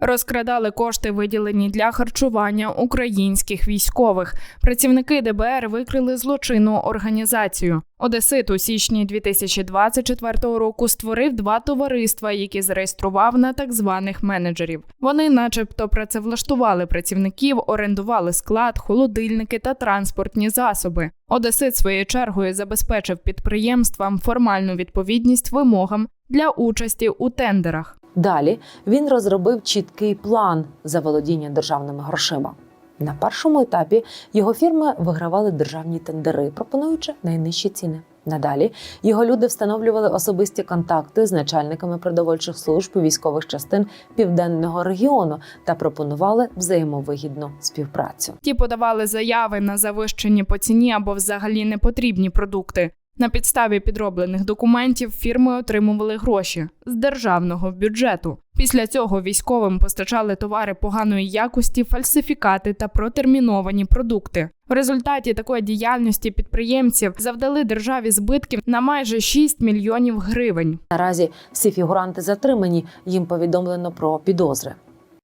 Розкрадали кошти, виділені для харчування українських військових. Працівники ДБР викрили злочинну організацію. Одесит у січні 2024 року створив два товариства, які зареєстрував на так званих менеджерів. Вони, начебто, працевлаштували працівників, орендували склад, холодильники та транспортні засоби. Одесит своєю чергою забезпечив підприємствам формальну відповідність вимогам для участі у тендерах. Далі він розробив чіткий план заволодіння державними грошима. На першому етапі його фірми вигравали державні тендери, пропонуючи найнижчі ціни. Надалі його люди встановлювали особисті контакти з начальниками продовольчих служб військових частин південного регіону та пропонували взаємовигідну співпрацю. Ті подавали заяви на завищені по ціні або взагалі непотрібні продукти. На підставі підроблених документів фірми отримували гроші з державного бюджету. Після цього військовим постачали товари поганої якості, фальсифікати та протерміновані продукти. В результаті такої діяльності підприємців завдали державі збитків на майже 6 мільйонів гривень. Наразі всі фігуранти затримані. Їм повідомлено про підозри.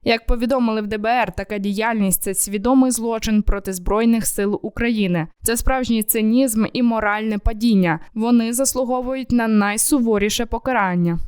Як повідомили в ДБР, така діяльність це свідомий злочин проти збройних сил України. Це справжній цинізм і моральне падіння. Вони заслуговують на найсуворіше покарання.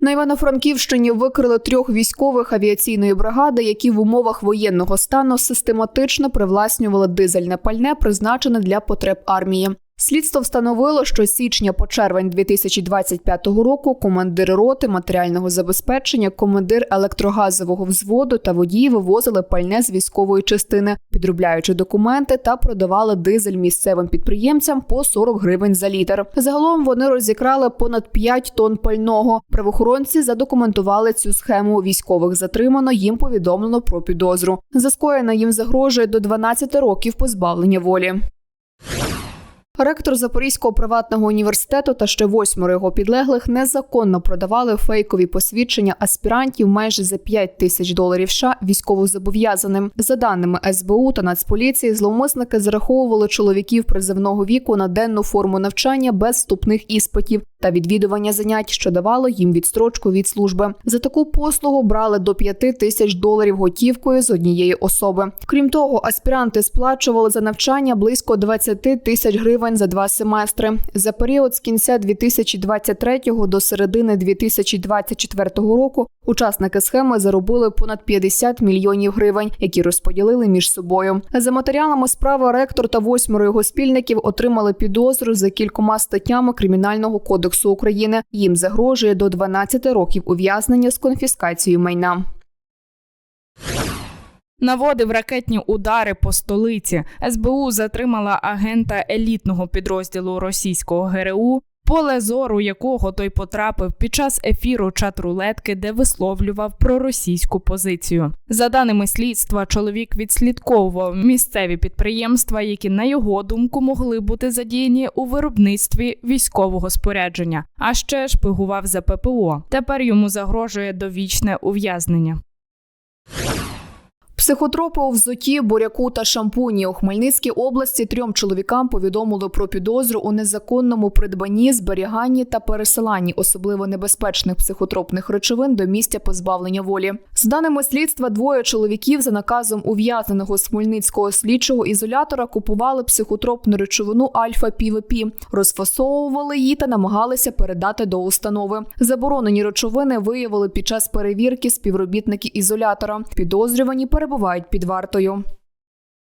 На Івано-Франківщині викрили трьох військових авіаційної бригади, які в умовах воєнного стану систематично привласнювали дизельне пальне, призначене для потреб армії. Слідство встановило, що з січня по червень 2025 року командир роти матеріального забезпечення, командир електрогазового взводу та водії вивозили пальне з військової частини, підробляючи документи та продавали дизель місцевим підприємцям по 40 гривень за літр. Загалом вони розікрали понад 5 тонн пального. Правоохоронці задокументували цю схему. Військових затримано. Їм повідомлено про підозру. За скоєне їм загрожує до 12 років позбавлення волі. Ректор Запорізького приватного університету та ще восьмеро його підлеглих незаконно продавали фейкові посвідчення аспірантів майже за 5 тисяч доларів США військовозобов'язаним. За даними СБУ та Нацполіції, зловмисники зараховували чоловіків призивного віку на денну форму навчання без вступних іспитів та відвідування занять, що давало їм відстрочку від служби. За таку послугу брали до 5 тисяч доларів готівкою з однієї особи. Крім того, аспіранти сплачували за навчання близько 20 тисяч гривень за два семестри. За період з кінця 2023 до середини 2024 року учасники схеми заробили понад 50 мільйонів гривень, які розподілили між собою. За матеріалами справи ректор та восьмеро його спільників отримали підозру за кількома статтями Кримінального кодексу України. Їм загрожує до 12 років ув'язнення з конфіскацією майна. Наводив ракетні удари по столиці. СБУ затримала агента елітного підрозділу російського ГРУ, поле зору якого той потрапив під час ефіру чат-рулетки, де висловлював проросійську позицію. За даними слідства, чоловік відслідковував місцеві підприємства, які, на його думку, могли бути задіяні у виробництві військового спорядження, а ще шпигував за ППО. Тепер йому загрожує довічне ув'язнення. Психотропи у взуті, буряку та шампуні у Хмельницькій області трьом чоловікам повідомили про підозру у незаконному придбанні, зберіганні та пересиланні особливо небезпечних психотропних речовин до місця позбавлення волі. З даними слідства, двоє чоловіків за наказом ув'язненого з Хмельницького слідчого ізолятора купували психотропну речовину альфа півепі, розфасовували її та намагалися передати до установи. Заборонені речовини виявили під час перевірки співробітники ізолятора. Підозрювані перебувають під вартою.